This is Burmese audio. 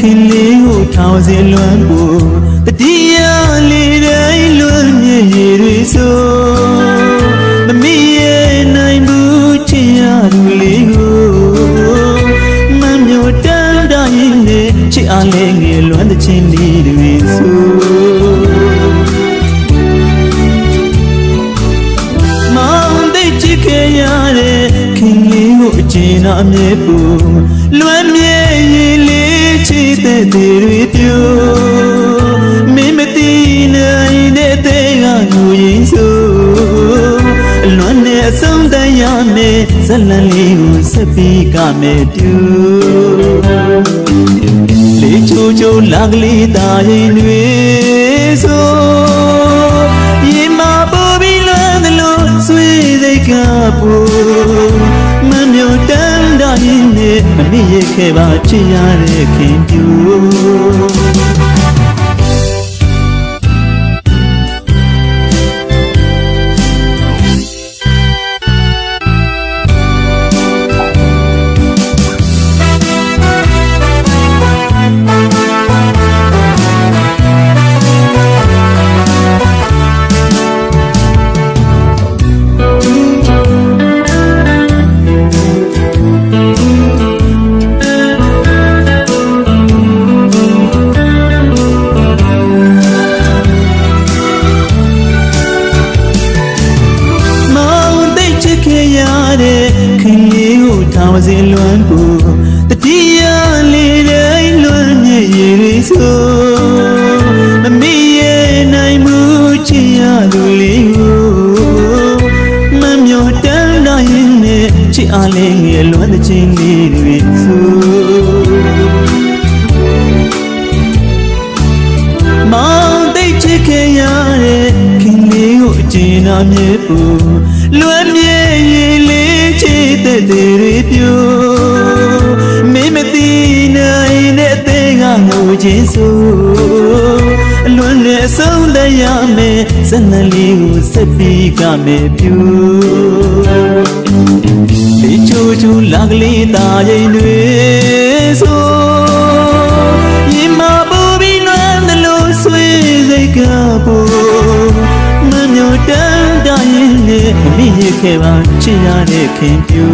စီလွမ်းကိုတတိယလေးတိုင်းလွမ်းမြေရည်တွေဆိုမမီရဲ့နိုင်ဘူးချင်ရသူလေးကိုမမျိုးတန်းတိုင်းနဲ့ချစ်အားလေးငယ်လွမ်းတဲ့ချင်းလေးတွေဆိုမောင်သိချစ်ခဲ့ရတဲ့ခင်လေးကိုအကျဉ်းအမြဲပူလွမ်းမြေရည်လေးချ စ်တဲ့တွေပြိုမင်းမသိနိုင်တဲ့တဲ့ကငူရင်ဆိုအလွမ်းနဲ့အဆုံးတန်ရမယ်ဇလန်လေးကိုဆက်ပြီးကမယ်တူလေးချိုးချိုးလာကလေးတာရင်တွေ မနစ်ရခဲ့ပါချစ်ရတဲ့ခင်ပြူ စီလွမ်းပူတတိယလေးတိုင်းလွမ်းမြေရည်တွေဆိုမမီရဲ့နိုင်မှုချစ်ရသူလေးကိုမမျိုးတန်းတိုင်းနဲ့ချစ်အားလေးငယ်လွမ်းတဲ့ချင်းလေးတွေဆိုမောင်သိချစ်ခဲ့ရတဲ့ခင်လေးကိုအကျဉ်းအမြဲပူလွမ်းမြေရည်လေး ချစ်တဲ့တွေပြိုမင်းမသိနိုင်တဲ့အသေးကငိုချင်းဆိုအလွန်နဲ့အဆုံးတရမယ်စနလေးကိုစက်ပြီးကမယ်ပြိုဒီချိုးချိုးလာကလေးတာရင်တွေဆို ခဲ့ပါချစ်ရတဲ့ခင်ပြူ